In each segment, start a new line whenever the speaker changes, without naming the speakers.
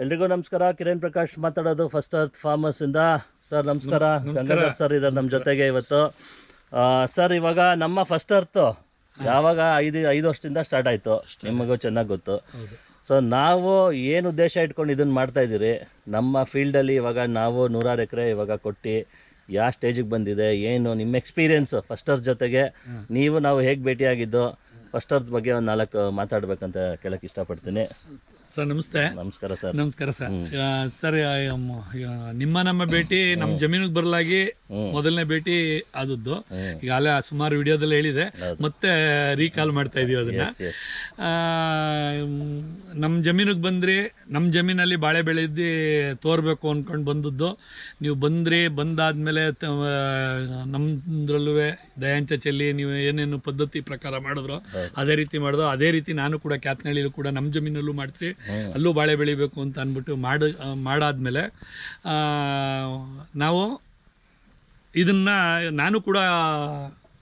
ಎಲ್ರಿಗೂ ನಮಸ್ಕಾರ. ಕಿರಣ್ ಪ್ರಕಾಶ್ ಮಾತಾಡೋದು ಫಸ್ಟ್ ಅರ್ತ್ ಫಾರ್ಮರ್ಸ್ ಇಂದ. ಸರ್ ನಮಸ್ಕಾರ. ಗಂಗಾಧರ್ ಸರ್ ಇದ್ದಾರೆ ನಮ್ಮ ಜೊತೆಗೆ ಇವತ್ತು. ಸರ್ ಇವಾಗ ನಮ್ಮ ಫಸ್ಟ್ ಅರ್ತ್ ಯಾವಾಗ ಐದು ಐದು ವರ್ಷದಿಂದ ಸ್ಟಾರ್ಟ್ ಆಯ್ತು. ನಿಮಗೂ ಚೆನ್ನಾಗಿ ಗೊತ್ತು. ಸೊ ನಾವು ಏನು ಉದ್ದೇಶ ಇಟ್ಕೊಂಡು ಇದನ್ನ ಮಾಡ್ತಾ ಇದ್ದೀರಿ? ನಮ್ಮ ಫೀಲ್ಡಲ್ಲಿ ಇವಾಗ ನಾವು ನೂರಾರು ಎಕರೆ ಇವಾಗ ಕೊಟ್ಟು ಯಾವ ಸ್ಟೇಜಿಗೆ ಬಂದಿದೆ ಏನು ನಿಮ್ಮ ಎಕ್ಸ್ಪೀರಿಯನ್ಸ್ ಫಸ್ಟ್ ಅರ್ತ್ ಜೊತೆಗೆ ನೀವು ನಾವು ಹೇಗೆ ಭೇಟಿಯಾಗಿದ್ದು? ಫಸ್ಟ್ ಅರ್ತ್ ಬಗ್ಗೆ ಒಂದು ನಾಲ್ಕು ಮಾತಾಡ್ಬೇಕಂತ ಕೇಳಕ್ಕೆ ಇಷ್ಟಪಡ್ತೀನಿ.
ಸರ್ ನಮಸ್ತೆ.
ನಮಸ್ಕಾರ ಸರ್.
ನಮಸ್ಕಾರ ಸರ್. ಸರ್ ನಿಮ್ಮ ನಮ್ಮ ಭೇಟಿ ನಮ್ಮ ಜಮೀನಿಗೆ ಬರಲಾಗಿ ಮೊದಲನೇ ಭೇಟಿ ಆದದ್ದು. ಈಗ ಅಲ್ಲೇ ಸುಮಾರು ವಿಡಿಯೋದಲ್ಲಿ ಹೇಳಿದೆ. ಮತ್ತೆ ರೀಕಾಲ್ ಮಾಡ್ತಾ ಇದೀವಿ ಅದನ್ನ. ನಮ್ಮ ಜಮೀನಿಗೆ ಬಂದ್ರಿ ನಮ್ಮ ಜಮೀನಲ್ಲಿ ಬಾಳೆ ಬೆಳೆದಿ ತೋರ್ಬೇಕು ಅನ್ಕೊಂಡು ಬಂದದ್ದು. ನೀವು ಬಂದ್ರಿ ಬಂದಾದ್ಮೇಲೆ ನಮ್ದ್ರಲ್ಲೂ ದಯಾಂಚ ಚೆಲ್ಲಿ ನೀವು ಏನೇನು ಪದ್ಧತಿ ಪ್ರಕಾರ ಮಾಡಿದ್ರು ಅದೇ ರೀತಿ ಮಾಡಿದ್ರು ಅದೇ ರೀತಿ ನಾನು ಕೂಡ ಕ್ಯಾತ್ನಳ್ಳಿಲೂ ಕೂಡ ನಮ್ಮ ಜಮೀನಲ್ಲೂ ಮಾಡಿಸಿ ಅಲ್ಲೂ ಬಾಳೆ ಬೆಳಿಬೇಕು ಅಂತ ಅಂದ್ಬಿಟ್ಟು ಮಾಡ ಮಾಡಾದ್ಮೇಲೆ ನಾವು ಇದನ್ನ ನಾನು ಕೂಡ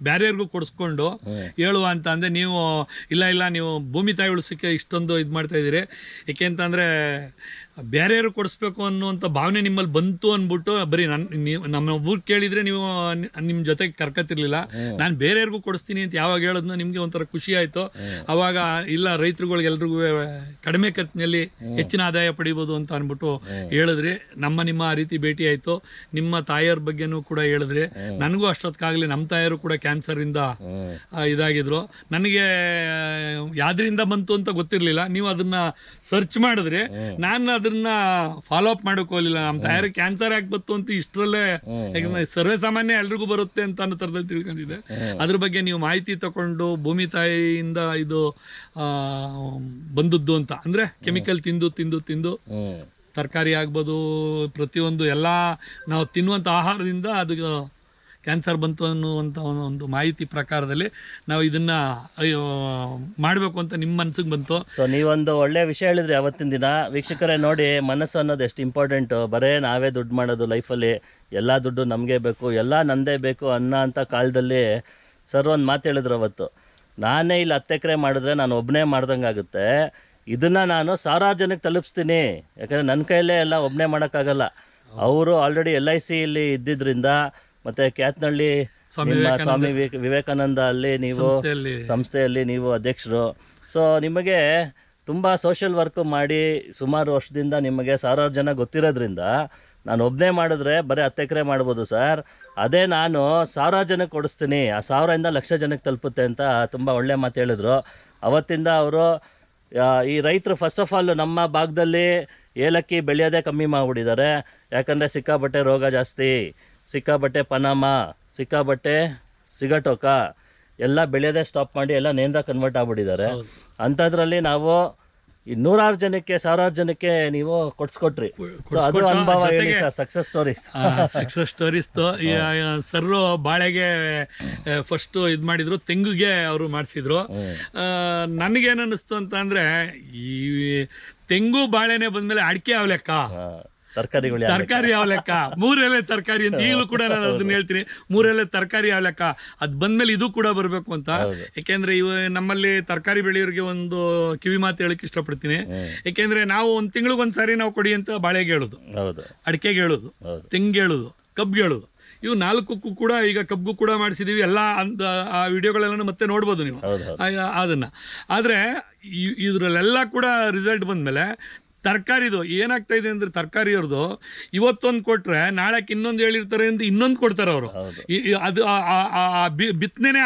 ಬ್ಯಾರಿಯರ್ಗೂ ಕೊಡಿಸ್ಕೊಂಡು ಹೇಳುವ ಅಂತ ಅಂದರೆ ನೀವು ಇಲ್ಲ ಇಲ್ಲ ನೀವು ಭೂಮಿ ತಾಯಿ ಉಳಿಸೋಕ್ಕೆ ಇಷ್ಟೊಂದು ಇದು ಮಾಡ್ತಾ ಇದ್ದೀರಿ. ಏಕೆ ಅಂತಂದರೆ ಬೇರೆಯವ್ರು ಕೊಡಿಸ್ಬೇಕು ಅನ್ನುವಂಥ ಭಾವನೆ ನಿಮ್ಮಲ್ಲಿ ಬಂತು ಅಂದ್ಬಿಟ್ಟು ಬರೀ ನನ್ನ ನಮ್ಮ ಊರು ಕೇಳಿದರೆ ನೀವು ನಿಮ್ಮ ಜೊತೆಗೆ ಕರ್ಕತಿರ್ಲಿಲ್ಲ ನಾನು ಬೇರೆಯವ್ರಿಗೂ ಕೊಡಿಸ್ತೀನಿ ಅಂತ ಯಾವಾಗ ಹೇಳಿದ್ನೋ ನಿಮಗೆ ಒಂಥರ ಖುಷಿ ಆಯಿತು. ಅವಾಗ ಇಲ್ಲ ರೈತರುಗಳಿಗೆಲ್ರಿಗೂ ಕಡಿಮೆ ಖರ್ಚಿನಲ್ಲಿ ಹೆಚ್ಚಿನ ಆದಾಯ ಪಡಿಬೋದು ಅಂತ ಅಂದ್ಬಿಟ್ಟು ಹೇಳಿದ್ರಿ. ನಮ್ಮ ನಿಮ್ಮ ಆ ರೀತಿ ಭೇಟಿ ಆಯಿತು. ನಿಮ್ಮ ತಾಯಿಯವ್ರ ಬಗ್ಗೆನೂ ಕೂಡ ಹೇಳಿದ್ರಿ. ನನಗೂ ಅಷ್ಟೊತ್ತಿಗಾಗಲಿ ನಮ್ಮ ತಾಯಿಯರು ಕೂಡ ಕ್ಯಾನ್ಸರಿಂದ ಇಂದ ಇದಾಗಿದ್ರು. ನನಗೆ ಯಾವ್ದ್ರಿಂದ ಬಂತು ಅಂತ ಗೊತ್ತಿರಲಿಲ್ಲ. ನೀವು ಅದನ್ನ ಸರ್ಚ್ ಮಾಡಿದ್ರೆ. ನಾನು ಅದನ್ನ ಫಾಲೋ ಅಪ್ ಮಾಡೋಕೆ ಹೋಗಲಿಲ್ಲ. ನಮ್ಮ ತಾಯಾರ ಕ್ಯಾನ್ಸರ್ ಯಾಕೆ ಬಂತು ಅಂತ ಇಷ್ಟರಲ್ಲೇ ಯಾಕಂದ್ರೆ ಸರ್ವೇ ಸಾಮಾನ್ಯ ಎಲ್ರಿಗೂ ಬರುತ್ತೆ ಅಂತ ಅನ್ನೋ ಥರದಲ್ಲಿ ತಿಳ್ಕೊಂಡಿದೆ ಅದ್ರ ಬಗ್ಗೆ ನೀವು ಮಾಹಿತಿ ತಗೊಂಡು ಭೂಮಿ ತಾಯಿಯಿಂದ ಇದು ಆ, ಬಂದದ್ದು ಅಂತ. ಅಂದ್ರೆ ಕೆಮಿಕಲ್ ತಿಂದು ತಿಂದು ತಿಂದು ತರಕಾರಿ ಆಗ್ಬೋದು ಪ್ರತಿಯೊಂದು ಎಲ್ಲ ನಾವು ತಿನ್ನುವಂಥ ಆಹಾರದಿಂದ ಅದು ಕ್ಯಾನ್ಸರ್ ಬಂತು ಅನ್ನುವಂಥ ಒಂದು- ಮಾಹಿತಿ ಪ್ರಕಾರದಲ್ಲಿ ನಾವು ಇದನ್ನು ಮಾಡಬೇಕು ಅಂತ ನಿಮ್ಮ ಮನಸ್ಸಿಗೆ ಬಂತು.
ಸೊ ನೀವೊಂದು ಒಳ್ಳೆಯ ವಿಷಯ ಹೇಳಿದ್ರಿ ಅವತ್ತಿನ ದಿನ. ವೀಕ್ಷಕರೇ ನೋಡಿ, ಮನಸ್ಸು ಅನ್ನೋದು ಎಷ್ಟು ಇಂಪಾರ್ಟೆಂಟು ಬರೇ ನಾವೇ ದುಡ್ಡು ಮಾಡೋದು ಲೈಫಲ್ಲಿ ಎಲ್ಲ ದುಡ್ಡು ನಮಗೆ ಬೇಕು, ಎಲ್ಲ ನಂದೇ ಬೇಕು ಅನ್ನೋ ಅಂಥ ಕಾಲದಲ್ಲಿ ಸರ್ ಒಂದು ಮಾತು ಹೇಳಿದ್ರು ಅವತ್ತು. ನಾನೇ ಇಲ್ಲಿ ಹತ್ತು ಎಕರೆ ಮಾಡಿದ್ರೆ ನಾನು ಒಬ್ಬನೇ ಮಾಡ್ದಂಗೆ ಆಗುತ್ತೆ. ಇದನ್ನು ನಾನು ಸಾವಿರಾರು ಜನಕ್ಕೆ ತಲುಪಿಸ್ತೀನಿ. ಯಾಕಂದರೆ ನನ್ನ ಕೈಯಲ್ಲೇ ಎಲ್ಲ ಒಬ್ಬನೇ ಮಾಡೋಕ್ಕಾಗಲ್ಲ ಅವರು ಆಲ್ರೆಡಿ ಎಲ್ ಐ ಸಿ ಇಲ್ಲಿ ಇದ್ದಿದ್ರಿಂದ ಮತ್ತು ಕ್ಯಾತ್ನಳ್ಳಿ
ಸ್ವಾಮಿ
ನಿಮ್ಮ ಸ್ವಾಮಿ ವಿವೇಕ ವಿವೇಕಾನಂದ ಅಲ್ಲಿ ನೀವು
ಸಂಸ್ಥೆಯಲ್ಲಿ.
ಸಂಸ್ಥೆಯಲ್ಲಿ ನೀವು ಅಧ್ಯಕ್ಷರು. ಸೊ ನಿಮಗೆ ತುಂಬ ಸೋಷಿಯಲ್ ವರ್ಕ್ ಮಾಡಿ ಸುಮಾರು ವರ್ಷದಿಂದ ನಿಮಗೆ ಸಾವಿರಾರು ಜನ ಗೊತ್ತಿರೋದ್ರಿಂದ ನಾನು ಒಬ್ಬನೇ ಮಾಡಿದ್ರೆ ಬರೀ ಹತ್ತು ಎಕರೆ ಮಾಡ್ಬೋದು ಸರ್ ಅದೇ ನಾನು ಸಾವಿರಾರು ಜನಕ್ಕೆ ಕೊಡಿಸ್ತೀನಿ. ಆ ಸಾವಿರದಿಂದ ಲಕ್ಷ ಜನಕ್ಕೆ ತಲುಪುತ್ತೆ ಅಂತ ತುಂಬ ಒಳ್ಳೆ ಮಾತು ಹೇಳಿದ್ರು. ಅವತ್ತಿಂದ ಅವರು ಈ ರೈತರು ಫಸ್ಟ್ ಆಫ್ ಆಲ್ ನಮ್ಮ ಭಾಗದಲ್ಲಿ ಏಲಕ್ಕಿ ಬೆಳೆಯೋದೇ ಕಮ್ಮಿ ಮಾಡಿಬಿಟ್ಟಿದ್ದಾರೆ. ಯಾಕಂದರೆ ಸಿಕ್ಕಾಪಟ್ಟೆ ರೋಗ ಜಾಸ್ತಿ. ಸಿಕ್ಕಾಬಟ್ಟೆ ಪನಾಮ ಸಿಕ್ಕಾಬಟ್ಟೆ ಸಿಗಟೋಕ ಎಲ್ಲ ಬೆಳೆಯೋದೇ ಸ್ಟಾಪ್ ಮಾಡಿ ಎಲ್ಲ ನೇಂದ್ರ ಕನ್ವರ್ಟ್ ಆಗ್ಬಿಟ್ಟಿದ್ದಾರೆ. ಅಂಥದ್ರಲ್ಲಿ ನಾವು ಈ ನೂರಾರು ಜನಕ್ಕೆ ಸಾವಿರಾರು ಜನಕ್ಕೆ ನೀವು ಕೊಡ್ಸ್ಕೊಟ್ರಿ. ಅದು ಅನುಭವ ಹೇಳಿ sir success stories
success stories sir ಬಾಳೆಗೆ first ಇದು ಮಾಡಿದ್ರು ತೆಂಗುಗೆ ಅವರು ಮಾಡಿಸಿದ್ರು. ನನಗೇನು ಅನ್ನಿಸ್ತು ಅಂತ ಅಂದ್ರೆ ಈ ತೆಂಗು ಬಾಳೆನೆ ಬಂದ್ಮೇಲೆ ಅಡಿಕೆ ಯಾವ ಲೆಕ್ಕ
ತರಕಾರಿಗಳು
ತರಕಾರಿ ಯಾವ ಲೆಕ್ಕ? ಮೂರೆಲೆ ತರಕಾರಿ ಅಂತ ಈಗಲೂ ಕೂಡ ನಾನು ಅದನ್ನ ಹೇಳ್ತೀನಿ. ಮೂರೆಲೆ ತರಕಾರಿ ಯಾವ ಲೆಕ್ಕ? ಅದ್ ಬಂದ್ಮೇಲೆ ಇದು ಕೂಡ ಬರಬೇಕು ಅಂತ. ಯಾಕೆಂದ್ರೆ ಇವ ನಮ್ಮಲ್ಲಿ ತರಕಾರಿ ಬೆಳೆಯೋರಿಗೆ ಒಂದು ಕಿವಿ ಮಾತು ಹೇಳಕ್ ಇಷ್ಟಪಡ್ತೀನಿ. ಯಾಕೆಂದ್ರೆ ನಾವು ಒಂದ್ ತಿಂಗಳಿಗೆ ಒಂದ್ಸಾರಿ ನಾವು ಕೊಡಿ ಅಂತ ಬಾಳೆಗೆ ಹೇಳುದು. ಅಡಿಕೆಗೆ ಹೇಳುದು. ತೆಂಗಿಗೆ ಹೇಳೋದು. ಕಬ್ಬಿಗೆ ಹೇಳೋದು. ಇವು ನಾಲ್ಕಕ್ಕೂ ಕೂಡ ಈಗ ಕಬ್ಬು ಕೂಡ ಮಾಡಿಸಿದೀವಿ. ಎಲ್ಲ ಅಂದ ಆ ವಿಡಿಯೋಗಳೆಲ್ಲ ಮತ್ತೆ ನೋಡ್ಬೋದು ನೀವು. ಅದನ್ನ. ಆದ್ರೆ ಇದ್ರಲ್ಲೆಲ್ಲ ಕೂಡ ರಿಸಲ್ಟ್ ಬಂದ್ಮೇಲೆ ತರಕಾರಿದು ಏನಾಗ್ತಾ ಇದೆ ಅಂದ್ರೆ ತರಕಾರಿಯವ್ರದ್ದು ಇವತ್ತೊಂದು ಕೊಟ್ರೆ ನಾಳಕ್ಕೆ ಇನ್ನೊಂದು ಹೇಳಿರ್ತಾರೆ ಅಂತ ಇನ್ನೊಂದು ಕೊಡ್ತಾರೆ ಅವರು. ಅದು ಆ- ಆ-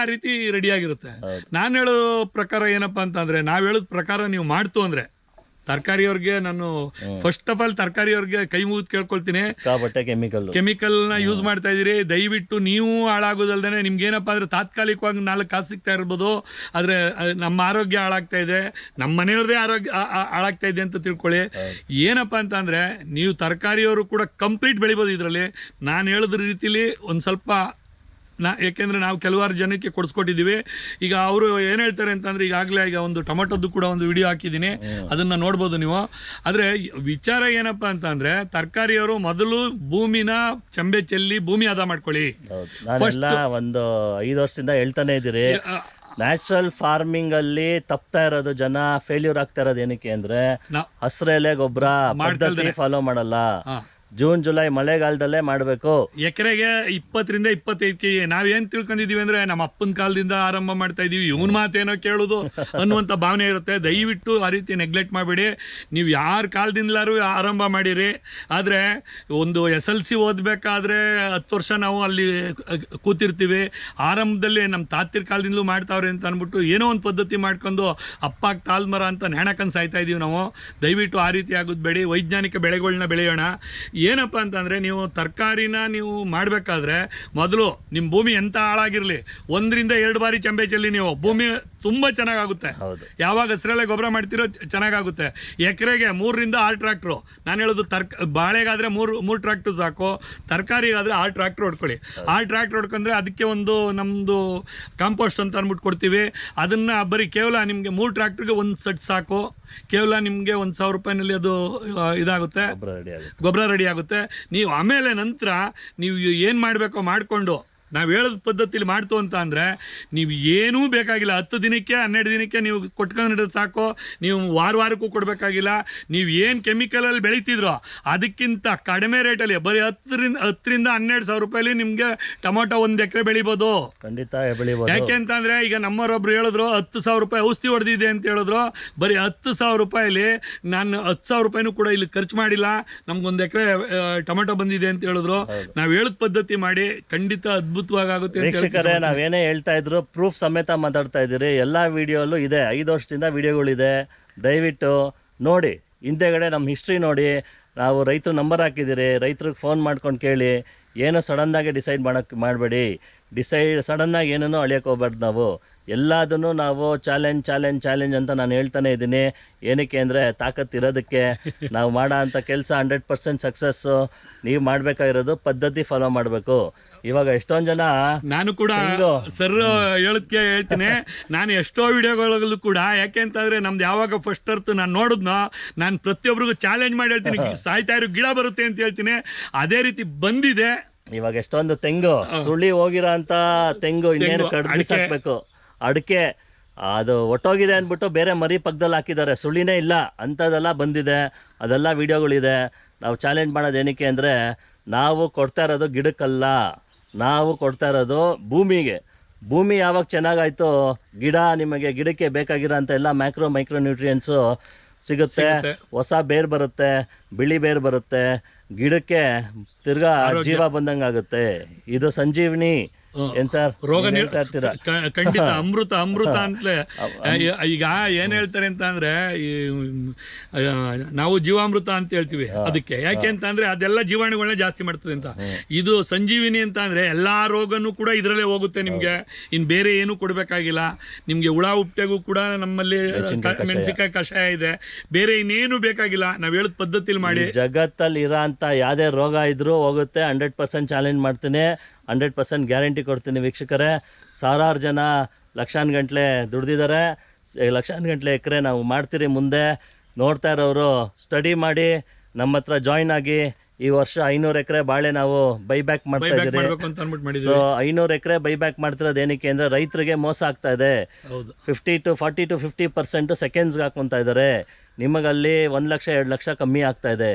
ರೀತಿ ರೆಡಿ ಆಗಿರುತ್ತೆ.
ಹೌದು.
ನಾನು ಹೇಳೋ ಪ್ರಕಾರ ಏನಪ್ಪಾ ಅಂತಂದ್ರೆ ನಾವ್ ಹೇಳೋದ್ ಪ್ರಕಾರ ನೀವು ಮಾಡ್ತು ಅಂದ್ರೆ ತರಕಾರಿಯವ್ರಿಗೆ ನಾನು ಫಸ್ಟ್ ಆಫ್ ಆಲ್ ತರಕಾರಿ ಅವ್ರಿಗೆ ಕೈ ಮುಗಿದು ಕೇಳ್ಕೊಳ್ತೀನಿ.
ಕೆಮಿಕಲ್
ಕೆಮಿಕಲ್ನ ಯೂಸ್ ಮಾಡ್ತಾ ಇದೀರಿ ದಯವಿಟ್ಟು ನೀವು ಹಾಳಾಗೋದಲ್ದೇ ನಿಮ್ಗೆ ಏನಪ್ಪಾ ಅಂದ್ರೆ ತಾತ್ಕಾಲಿಕವಾಗಿ ನಾಲ್ಕು ಕಾಸು ಸಿಗ್ತಾ ಇರ್ಬೋದು. ಆದ್ರೆ ನಮ್ಮ ಆರೋಗ್ಯ ಹಾಳಾಗ್ತಾ ಇದೆ. ನಮ್ಮ ಮನೆಯವ್ರದೇ ಆರೋಗ್ಯ ಹಾಳಾಗ್ತಾ ಇದೆ ಅಂತ ತಿಳ್ಕೊಳ್ಳಿ. ಏನಪ್ಪಾ ಅಂತ ಅಂದ್ರೆ ನೀವು ತರಕಾರಿಯವರು ಕೂಡ ಕಂಪ್ಲೀಟ್ ಬೆಳಿಬೋದು ಇದರಲ್ಲಿ. ನಾನು ಹೇಳಿದ ರೀತಿಲಿ ಒಂದು ಸ್ವಲ್ಪ ನಾ ಏಕೆಂದರೆ ನಾವು ಕೆಲವಾರು ಜನಕ್ಕೆ ಕೊಡಿಸ್ಕೊಟ್ಟಿದ್ದೀವಿ. ಈಗ ಅವರು ಏನು ಹೇಳ್ತಾರೆ ಅಂತಂದರೆ ಈಗಾಗಲೇ ಈಗ ಒಂದು ಟೊಮೆಟೊದ್ದು ಕೂಡ ಒಂದು ವಿಡಿಯೋ ಹಾಕಿದ್ದೀನಿ. ಅದನ್ನ ನೋಡ್ಬೋದು ನೀವು. ಆದರೆ ವಿಚಾರ ಏನಪ್ಪ ಅಂತಂದರೆ ತರಕಾರಿಯವರು ಮೊದಲು ಭೂಮಿನ ಚಂಬೆ ಚೆಲ್ಲಿ ಭೂಮಿ ಅದ ಮಾಡ್ಕೊಳ್ಳಿ.
ಒಂದು ಐದು ವರ್ಷದಿಂದ ಹೇಳ್ತಾನೆ ಇದ್ದೀರಿ. ನ್ಯಾಚುರಲ್ ಫಾರ್ಮಿಂಗ್ ಅಲ್ಲಿ ತಪ್ತಾ ಇರೋದು ಜನ ಫೇಲ್ಯೂರ್ ಆಗ್ತಾ ಇರೋದು ಏನಕ್ಕೆ ಅಂದ್ರೆ ಹಸಿರೆಲೆ ಗೊಬ್ಬರ ಫಾಲೋ ಮಾಡಲ್ಲ. ಜೂನ್ ಜುಲೈ ಮಳೆಗಾಲದಲ್ಲೇ ಮಾಡಬೇಕು.
ಎಕರೆಗೆ ಇಪ್ಪತ್ತರಿಂದ ಇಪ್ಪತ್ತೈದು ಕೆ ನಾವೇನ್ ತಿಳ್ಕೊಂಡಿದೀವಿ ಅಂದ್ರೆ ನಮ್ಮ ಅಪ್ಪನ ಕಾಲದಿಂದ ಆರಂಭ ಮಾಡ್ತಾ ಇದೀವಿ. ಇವನ್ ಮಾತೇನೋ ಕೇಳೋದು ಅನ್ನುವಂಥ ಭಾವನೆ ಇರುತ್ತೆ. ದಯವಿಟ್ಟು ಆ ರೀತಿ ನೆಗ್ಲೆಕ್ಟ್ ಮಾಡಬೇಡಿ. ನೀವು ಯಾರ ಕಾಲದಿಂದಲಾರು ಆರಂಭ ಮಾಡಿರಿ. ಆದರೆ ಒಂದು ಎಸ್ ಎಲ್ ಸಿ ಓದಬೇಕಾದ್ರೆ ಹತ್ತು ವರ್ಷ ನಾವು ಅಲ್ಲಿ ಕೂತಿರ್ತೀವಿ. ಆರಂಭದಲ್ಲಿ ನಮ್ಮ ತಾತಿರ ಕಾಲದಿಂದಲೂ ಮಾಡ್ತಾವ್ರಿ ಅಂತ ಅಂದ್ಬಿಟ್ಟು ಏನೋ ಒಂದು ಪದ್ಧತಿ ಮಾಡ್ಕೊಂಡು ಅಪ್ಪ ಕಾಲ್ಮರ ಅಂತ ನೆಣಕನ್ ಸಾಯ್ತಾ ಇದೀವಿ ನಾವು. ದಯವಿಟ್ಟು ಆ ರೀತಿ ಆಗೋದು ಬೇಡಿ. ವೈಜ್ಞಾನಿಕ ಬೆಳೆಗಳನ್ನ ಬೆಳೆಯೋಣ. ಏನಪ್ಪ ಅಂತಂದರೆ ನೀವು ತರಕಾರಿನ ನೀವು ಮಾಡಬೇಕಾದ್ರೆ ಮೊದಲು ನಿಮ್ಮ ಭೂಮಿ ಎಂಥ ಹಾಳಾಗಿರಲಿ? ಒಂದರಿಂದ ಎರಡು ಬಾರಿ ಚಂಬೆ ಚೆಲ್ಲಿ ನೀವು. ಭೂಮಿ ತುಂಬ ಚೆನ್ನಾಗಾಗುತ್ತೆ. ಯಾವಾಗ ಹಸ್ರಲ್ಲೇ ಗೊಬ್ಬರ ಮಾಡ್ತಿರೋ ಚೆನ್ನಾಗಾಗುತ್ತೆ. ಎಕರೆಗೆ ಮೂರರಿಂದ ಆರು ಟ್ರ್ಯಾಕ್ಟ್ರು. ನಾನು ಹೇಳೋದು ತರ್ಕ ಬಾಳೆಗಾದರೆ ಮೂರು ಮೂರು ಟ್ರ್ಯಾಕ್ಟ್ರು ಸಾಕು. ತರಕಾರಿಗಾದರೆ ಆರು ಟ್ರ್ಯಾಕ್ಟ್ರ್ ಹೊಡ್ಕೊಳ್ಳಿ. ಆರು ಟ್ರ್ಯಾಕ್ಟ್ರ್ ಹೊಡ್ಕೊಂಡ್ರೆ ಅದಕ್ಕೆ ಒಂದು ನಮ್ಮದು ಕಾಂಪೋಸ್ಟ್ ಅಂತ ಅಂದ್ಬಿಟ್ಟು ಕೊಡ್ತೀವಿ ಅದನ್ನು ಬರೀ ಕೇವಲ ನಿಮಗೆ ಮೂರು ಟ್ರ್ಯಾಕ್ಟ್ರಿಗೆ ಒಂದು ಸೆಟ್ ಸಾಕು. ಕೇವಲ ನಿಮಗೆ ಒಂದು ಸಾವಿರ ರೂಪಾಯಿನಲ್ಲಿ ಅದು ಇದಾಗುತ್ತೆ.
ಗೊಬ್ಬರ ರೆಡಿ ಆಗುತ್ತೆ.
ನೀವು ಆಮೇಲೆ ನಂತರ ನೀವು ಏನು ಮಾಡಬೇಕೋ ಮಾಡಿಕೊಂಡು ನಾವು ಹೇಳೋದು ಪದ್ಧತಿಲಿ ಮಾಡ್ತು ಅಂತ ಅಂದರೆ ನೀವು ಏನೂ ಬೇಕಾಗಿಲ್ಲ. ಹತ್ತು ದಿನಕ್ಕೆ ಹನ್ನೆರಡು ದಿನಕ್ಕೆ ನೀವು ಕೊಟ್ಕೊಂಡಿರೋದು ಸಾಕು. ನೀವು ವಾರ ವಾರಕ್ಕೂ ಕೊಡಬೇಕಾಗಿಲ್ಲ. ನೀವು ಏನು ಕೆಮಿಕಲಲ್ಲಿ ಬೆಳೀತಿದ್ರೋ ಅದಕ್ಕಿಂತ ಕಡಿಮೆ ರೇಟಲ್ಲಿ ಬರೀ ಹತ್ತರಿಂದ ಹತ್ತರಿಂದ ಹನ್ನೆರಡು ಸಾವಿರ ರೂಪಾಯಲ್ಲಿ ನಿಮಗೆ ಟೊಮೊಟೊ ಒಂದು ಎಕರೆ ಬೆಳಿಬೋದು.
ಖಂಡಿತ ಬೆಳಿಬೋದು.
ಯಾಕೆ ಅಂತಂದ್ರೆ ಈಗ ನಮ್ಮವರೊಬ್ರು ಹೇಳಿದ್ರು ಹತ್ತು ಸಾವಿರ ರೂಪಾಯಿ ಔಷಧಿ ಹೊಡೆದಿದೆ ಅಂತ ಹೇಳಿದ್ರು. ಬರೀ ಹತ್ತು ಸಾವಿರ ರೂಪಾಯಲ್ಲಿ ನಾನು ಹತ್ತು ಸಾವಿರ ರೂಪಾಯಿನೂ ಕೂಡ ಇಲ್ಲಿ ಖರ್ಚು ಮಾಡಿಲ್ಲ. ನಮ್ಗೊಂದು ಎಕರೆ ಟೊಮೆಟೊ ಬಂದಿದೆ ಅಂತ ಹೇಳಿದ್ರು. ನಾವು ಹೇಳಿದ ಪದ್ಧತಿ ಮಾಡಿ ಖಂಡಿತ ಅದ್ಭುತವಾಗಿ ಆಗುತ್ತೆ
ವೀಕ್ಷಕರೇ ನಾವೇನೇ ಹೇಳ್ತಾ ಇದ್ರು ಪ್ರೂಫ್ ಸಮೇತ ಮಾತಾಡ್ತಾ ಇದ್ದೀರಿ. ಎಲ್ಲ ವಿಡಿಯೋಲ್ಲೂ ಇದೆ. ಐದು ವರ್ಷದಿಂದ ವಿಡಿಯೋಗಳಿದೆ. ದಯವಿಟ್ಟು ನೋಡಿ. ಹಿಂದೆಗಡೆ ನಮ್ಮ ಹಿಸ್ಟ್ರಿ ನೋಡಿ. ನಾವು ರೈತರು ನಂಬರ್ ಹಾಕಿದ್ದೀರಿ. ರೈತರಿಗೆ ಫೋನ್ ಮಾಡ್ಕೊಂಡು ಕೇಳಿ. ಏನು ಸಡನ್ನಾಗಿ ಡಿಸೈಡ್ ಮಾಡೋಕ್ಕೆ ಮಾಡಬೇಡಿ. ಡಿಸೈಡ್ ಸಡನ್ನಾಗಿ ಏನೇನೋ ಅಳಿಯೋಕೆ ಹೋಗ್ಬಾರ್ದು ನಾವು. ಎಲ್ಲದನ್ನು ನಾವು ಚಾಲೆಂಜ್ ಚಾಲೆಂಜ್ ಚಾಲೆಂಜ್ ಅಂತ ನಾನು ಹೇಳ್ತಾನೆ ಇದ್ದೀನಿ. ಏನಕ್ಕೆ ಅಂದರೆ ತಾಕತ್ತು ಇರೋದಕ್ಕೆ ನಾವು ಮಾಡೋ ಅಂಥ ಕೆಲಸ ಹಂಡ್ರೆಡ್ ಪರ್ಸೆಂಟ್ ಸಕ್ಸಸ್ಸು ನೀವು ಮಾಡಬೇಕಾಗಿರೋದು ಪದ್ಧತಿ ಫಾಲೋ ಮಾಡಬೇಕು. ಇವಾಗ ಎಷ್ಟೊಂದು ಜನ
ನಾನು ಕೂಡ ಸರ್ ಹೇಳೋದಕ್ಕೆ ಹೇಳ್ತೀನಿ. ನಾನು ಎಷ್ಟೋ ವಿಡಿಯೋಗಳಲ್ಲೂ ಕೂಡ ಯಾಕೆ ಅಂತಂದರೆ ನಮ್ದು ಯಾವಾಗ ಫಸ್ಟ್ ಅರ್ತ್ ನಾನು ನೋಡಿದ್ನೋ ನಾನು ಪ್ರತಿಯೊಬ್ಬರಿಗೂ ಚಾಲೆಂಜ್ ಮಾಡಿ ಹೇಳ್ತೀನಿ. ಸಾಯ್ತಾ ಇರೋ ಗಿಡ ಬರುತ್ತೆ ಅಂತ ಹೇಳ್ತೀನಿ. ಅದೇ ರೀತಿ ಬಂದಿದೆ.
ಇವಾಗ ಎಷ್ಟೊಂದು ತೆಂಗು ಸುಳಿ ಹೋಗಿರೋ ಅಂತ ತೆಂಗು ಇನ್ನೇನು
ಕಡಿಮೆ
ಕಡ್ದು
ಅಡಿಕೆ.
ಅಡಿಕೆ ಅದು ಒಟ್ಟೋಗಿದೆ ಅಂದ್ಬಿಟ್ಟು ಬೇರೆ ಮರಿ ಪಕ್ಕದಲ್ಲಿ ಹಾಕಿದ್ದಾರೆ. ಸುಳ್ಳಿನೇ ಇಲ್ಲ. ಅಂಥದ್ದೆಲ್ಲ ಬಂದಿದೆ. ಅದೆಲ್ಲ ವೀಡಿಯೋಗಳಿದೆ. ನಾವು ಚಾಲೆಂಜ್ ಮಾಡೋದು ಏನಕ್ಕೆ ಅಂದರೆ ನಾವು ಕೊಡ್ತಾ ಇರೋದು ಗಿಡಕ್ಕಲ್ಲ. ನಾವು ಕೊಡ್ತಾ ಇರೋದು ಭೂಮಿಗೆ. ಭೂಮಿ ಯಾವಾಗ ಚೆನ್ನಾಗಾಯಿತು ಗಿಡ ನಿಮಗೆ ಗಿಡಕ್ಕೆ ಬೇಕಾಗಿರೋ ಅಂಥ ಎಲ್ಲ ಮ್ಯಾಕ್ರೋ ಮೈಕ್ರೋ ನ್ಯೂಟ್ರಿಯೆಂಟ್ಸು ಸಿಗುತ್ತೆ. ಹೊಸ ಬೇರ್ ಬರುತ್ತೆ. ಬಿಳಿ ಬೇರ್ ಬರುತ್ತೆ. ಗಿಡಕ್ಕೆ ತಿರ್ಗಾ ಜೀವ ಬಂದಂಗಾಗುತ್ತೆ. ಇದು ಸಂಜೀವಿನಿ. ಏನ್ ಸರ್?
ರೋಗ ಖಂಡಿತ ಅಮೃತ ಅಮೃತ ಅಂತಲೇ. ಈಗ ಏನ್ ಹೇಳ್ತಾರೆ ಅಂತ ಅಂದ್ರೆ ನಾವು ಜೀವಾಮೃತ ಅಂತ ಹೇಳ್ತೀವಿ ಅದಕ್ಕೆ. ಯಾಕೆ ಅಂತ ಅಂದ್ರೆ ಅದೆಲ್ಲ ಜೀವಾಣುಗಳನ್ನ ಜಾಸ್ತಿ ಮಾಡ್ತದೆ ಅಂತ. ಇದು ಸಂಜೀವಿನಿ ಅಂತ ಅಂದ್ರೆ ಎಲ್ಲಾ ರೋಗನು ಕೂಡ ಇದರಲ್ಲೇ ಹೋಗುತ್ತೆ ನಿಮ್ಗೆ. ಇನ್ ಬೇರೆ ಏನು ಕೊಡ್ಬೇಕಾಗಿಲ್ಲ. ನಿಮ್ಗೆ ಹುಳ ಉಪ್ಟೆಗೂ ಕೂಡ ನಮ್ಮಲ್ಲಿ ಮೆಣಸಿನಕಾಯಿ ಕಷಾಯ. ಇದೆ. ಬೇರೆ ಇನ್ನೇನು ಬೇಕಾಗಿಲ್ಲ. ನಾವ್ ಹೇಳಿದ ಪದ್ಧತಿಲಿ ಮಾಡಿ.
ಜಗತ್ತಲ್ಲಿ ಇರೋ ಅಂತ ಯಾವ್ದೇ ರೋಗ ಇದ್ರೂ ಹೋಗುತ್ತೆ. ಹಂಡ್ರೆಡ್ ಪರ್ಸೆಂಟ್ ಚಾಲೆಂಜ್ ಮಾಡ್ತೀನಿ. ಹಂಡ್ರೆಡ್ ಪರ್ಸೆಂಟ್ ಗ್ಯಾರಂಟಿ ಕೊಡ್ತೀನಿ ವೀಕ್ಷಕರೇ. ಸಾವಿರಾರು ಜನ ಲಕ್ಷಾನ್ ಗಂಟ್ಲೆ ದುಡ್ದಿದ್ದಾರೆ. ಲಕ್ಷಾನ್ ಗಂಟ್ಲೆ ಎಕರೆ ನಾವು ಮಾಡ್ತೀರಿ ಮುಂದೆ. ನೋಡ್ತಾ ಇರೋರು ಸ್ಟಡಿ ಮಾಡಿ ನಮ್ಮ ಹತ್ರ ಜಾಯ್ನ್ ಆಗಿ ಈ ವರ್ಷ ಐನೂರು ಎಕರೆ ಬಾಳೆ ನಾವು ಬೈಬ್ಯಾಕ್ ಮಾಡ್ತಾ ಇದ್ದೀರಿ. ಸೊ ಐನೂರು ಎಕರೆ ಬೈಬ್ಯಾಕ್ ಮಾಡ್ತಿರೋದು ಏನಕ್ಕೆ ಅಂದರೆ ರೈತರಿಗೆ ಮೋಸ ಆಗ್ತಾ ಇದೆ. Fifty to forty to fifty percent ಸೆಕೆಂಡ್ಸ್ಗೆ ಹಾಕ್ಕೊತಾ ಇದ್ದಾರೆ. ನಿಮಗಲ್ಲಿ ಒಂದು ಲಕ್ಷ ಎರಡು ಲಕ್ಷ ಕಮ್ಮಿ ಆಗ್ತಾ ಇದೆ.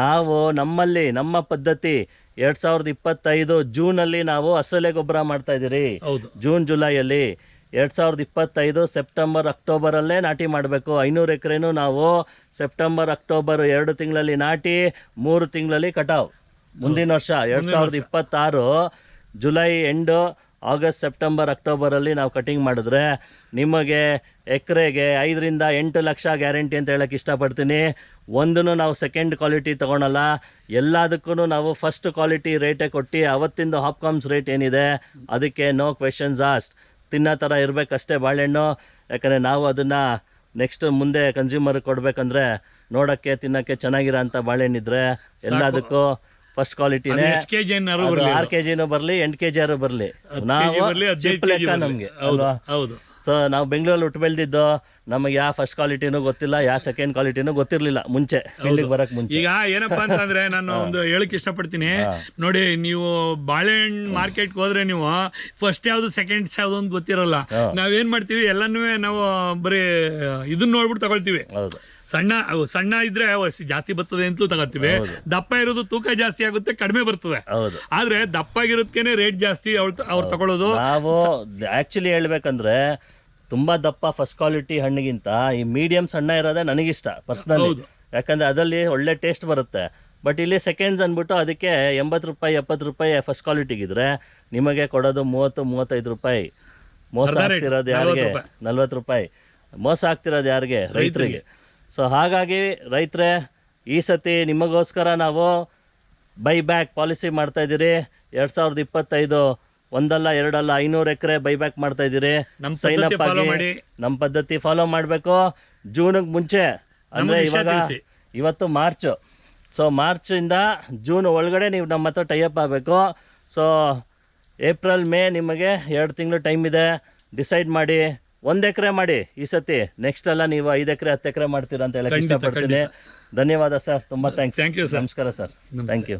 ನಾವು ನಮ್ಮಲ್ಲಿ ನಮ್ಮ ಪದ್ಧತಿ ಎರಡು ಸಾವಿರದ ಇಪ್ಪತ್ತೈದು ಜೂನಲ್ಲಿ ನಾವು ಅಸಲೆ ಗೊಬ್ಬರ ಮಾಡ್ತಾ ಇದ್ದೀರಿ.
ಹೌದು.
ಜೂನ್ ಜುಲೈಯಲ್ಲಿ ಎರಡ್ ಸಾವಿರದ ಇಪ್ಪತ್ತೈದು ಸೆಪ್ಟೆಂಬರ್ ಅಕ್ಟೋಬರಲ್ಲೇ ನಾಟಿ ಮಾಡಬೇಕು. ಐನೂರು ಎಕರೆನೂ ನಾವು ಸೆಪ್ಟೆಂಬರ್ ಅಕ್ಟೋಬರ್ ಎರಡು ತಿಂಗಳಲ್ಲಿ ನಾಟಿ ಮೂರು ತಿಂಗಳಲ್ಲಿ ಕಟಾವ್. ಮುಂದಿನ ವರ್ಷ. ಎರಡು ಸಾವಿರದ ಇಪ್ಪತ್ತಾರು ಜುಲೈ ಎಂಡು ಆಗಸ್ಟ್ ಸೆಪ್ಟೆಂಬರ್ ಅಕ್ಟೋಬರಲ್ಲಿ ನಾವು ಕಟಿಂಗ್ ಮಾಡಿದ್ರೆ ನಿಮಗೆ ಎಕ್ರೆಗೆ ಐದರಿಂದ ಎಂಟು ಲಕ್ಷ ಗ್ಯಾರಂಟಿ ಅಂತ ಹೇಳಕ್ಕೆ ಇಷ್ಟಪಡ್ತೀನಿ. ಒಂದನ್ನು ನಾವು ಸೆಕೆಂಡ್ ಕ್ವಾಲಿಟಿ ತೊಗೊಳಲ್ಲ. ಎಲ್ಲದಕ್ಕೂ ನಾವು ಫಸ್ಟ್ ಕ್ವಾಲಿಟಿ ರೇಟೇ ಕೊಟ್ಟು ಅವತ್ತಿಂದ ಹಾಪ್ಕಾಮ್ಸ್ ರೇಟ್ ಏನಿದೆ ಅದಕ್ಕೆ ನೋ ಕ್ವೆಶನ್ಸ್ ಆಸ್ಟ್ ತಿನ್ನೋ ಥರ ಇರಬೇಕಷ್ಟೇ ಬಾಳೆಹಣ್ಣು. ಯಾಕಂದರೆ ನಾವು ಅದನ್ನು ನೆಕ್ಸ್ಟ್ ಮುಂದೆ ಕನ್ಸ್ಯೂಮರ್ ಕೊಡಬೇಕಂದ್ರೆ ನೋಡೋಕ್ಕೆ ತಿನ್ನೋಕ್ಕೆ ಚೆನ್ನಾಗಿರೋ ಅಂಥ ಬಾಳೆಹಣ್ಣಿದ್ರೆ ಎಲ್ಲದಕ್ಕೂ ಫಸ್ಟ್ ಕ್ವಾಲಿಟಿನೇ ಆರು ಕೆ ಜಿನೂ ಬರಲಿ ಎಂಟು ಕೆ ಜಿ ಆರು ಬರಲಿ. ನಾವು ಲೆಕ್ಕ ನಮಗೆ
ಹೌದು
ಸೊ ನಾವು ಬೆಂಗಳೂರಲ್ಲಿ ಹುಟ್ಟು ಬೆಳೆದಿದ್ದು ನಮಗೆ ಯಾವ ಫಸ್ಟ್ ಕ್ವಾಲಿಟಿನೂ ಗೊತ್ತಿಲ್ಲ ಯಾವ ಸೆಕೆಂಡ್ ಕ್ವಾಲಿಟಿನೂ ಗೊತ್ತಿರಲಿಲ್ಲ ಮುಂಚೆ ಇಲ್ಲಿಗೆ ಬರಕ್ ಮುಂಚೆ.
ಈಗ ಏನಪ್ಪಾ ಅಂತಂದ್ರೆ ನಾನು ಒಂದು ಹೇಳಕ್ ಇಷ್ಟಪಡ್ತೀನಿ. ನೋಡಿ ನೀವು ಬಾಳೆಹಣ್ಣು ಮಾರ್ಕೆಟ್ ಹೋದ್ರೆ ನೀವು ಫಸ್ಟ್ ಯಾವ್ದು ಸೆಕೆಂಡ್ಸ್ ಯಾವ್ದು ಅಂತ ಗೊತ್ತಿರಲ್ಲ. ನಾವೇನ್ ಮಾಡ್ತೀವಿ ಎಲ್ಲಾನು ನಾವು ಬರೀ ಇದನ್ನ ನೋಡ್ಬಿಟ್ಟು ತಗೊಳ್ತೀವಿ. ಸಣ್ಣ ಅವು ಸಣ್ಣ ಇದ್ರೆ ಜಾಸ್ತಿ ಬರ್ತದೆ ಅಂತಲೂ ತಗೋತೀವಿ. ದಪ್ಪ ಇರೋದು ತೂಕ ಜಾಸ್ತಿ ಆಗುತ್ತೆ ಕಡಿಮೆ ಬರ್ತದೆ.
ಹೌದು.
ಆದ್ರೆ ದಪ್ಪಾಗಿರೋದಕ್ಕೇನೆ ರೇಟ್ ಜಾಸ್ತಿ ಅವ್ರು ತಗೊಳ್ಳೋದು
ನಾವು ಆಕ್ಚುಲಿ ಹೇಳ್ಬೇಕಂದ್ರೆ ತುಂಬಾ ದಪ್ಪ ಫಸ್ಟ್ ಕ್ವಾಲಿಟಿ ಹಣ್ಣಿಗಿಂತ ಈ ಮೀಡಿಯಂ ಸಣ್ಣ ಇರೋದೇ ನನಗಿಷ್ಟ ಪರ್ಸನಲ್ ಯಾಕಂದ್ರೆ ಅದರಲ್ಲಿ ಒಳ್ಳೆ ಟೇಸ್ಟ್ ಬರುತ್ತೆ. ಬಟ್ ಇಲ್ಲಿ ಸೆಕೆಂಡ್ಸ್ ಅಂದ್ಬಿಟ್ಟು ಅದಕ್ಕೆ ಎಂಬತ್ತು ರೂಪಾಯಿ ಎಪ್ಪತ್ತು ರೂಪಾಯಿ ಫಸ್ಟ್ ಕ್ವಾಲಿಟಿಗಿದ್ರೆ ನಿಮಗೆ ಕೊಡೋದು ಮೂವತ್ತು ಮೂವತ್ತೈದು ರೂಪಾಯಿ. ಮೋಸ ಆಗ್ತಿರೋದು
40
ಯಾರಿಗೆ. ನಲ್ವತ್ತು ರೂಪಾಯಿ. ಮೋಸ ಆಗ್ತಿರೋದು ಯಾರಿಗೆ? ರೈತರಿಗೆ. ಸೊ ಹಾಗಾಗಿ ರೈತರೇ ಈ ಸತಿ ನಿಮಗೋಸ್ಕರ ನಾವು ಬೈ ಬ್ಯಾಕ್ ಪಾಲಿಸಿ ಮಾಡ್ತಾ ಇದ್ದೀರಿ. ಎರಡು ಸಾವಿರದ ಇಪ್ಪತ್ತೈದು ಒಂದಲ್ಲ ಎರಡಲ್ಲ ಐನೂರು ಎಕರೆ ಬೈ ಬ್ಯಾಕ್ ಮಾಡ್ತಾ ಇದ್ದೀರಿ. ಸೈನ್
ಅಪ್
ಆಗಿ
ಮಾಡಿ.
ನಮ್ಮ ಪದ್ಧತಿ ಫಾಲೋ ಮಾಡಬೇಕು. ಜೂನಿಗೆ ಮುಂಚೆ ಅಂದರೆ ಇವಾಗ ಇವತ್ತು ಮಾರ್ಚ್ ಸೊ ಮಾರ್ಚಿಂದ ಜೂನ್ ಒಳಗಡೆ ನೀವು ನಮ್ಮ ಹತ್ರ ಟೈಅಪ್ ಆಗಬೇಕು. ಸೊ ಏಪ್ರಿಲ್ ಮೇ ನಿಮಗೆ ಎರಡು ತಿಂಗಳು ಟೈಮ್ ಇದೆ. ಡಿಸೈಡ್ ಮಾಡಿ ಒಂದು ಎಕರೆ ಮಾಡಿ ಈ ಸತಿ ನೆಕ್ಸ್ಟ್ ಎಲ್ಲ ನೀವು ಐದು ಎಕರೆ ಹತ್ತು ಎಕರೆ ಮಾಡ್ತೀರಾ ಅಂತ ಹೇಳಕ್ಕೆ ಇಷ್ಟಪಡ್ತೀನಿ. ಧನ್ಯವಾದ ಸರ್ ತುಂಬ ಥ್ಯಾಂಕ್ಸ್. ನಮಸ್ಕಾರ ಸರ್. Thank you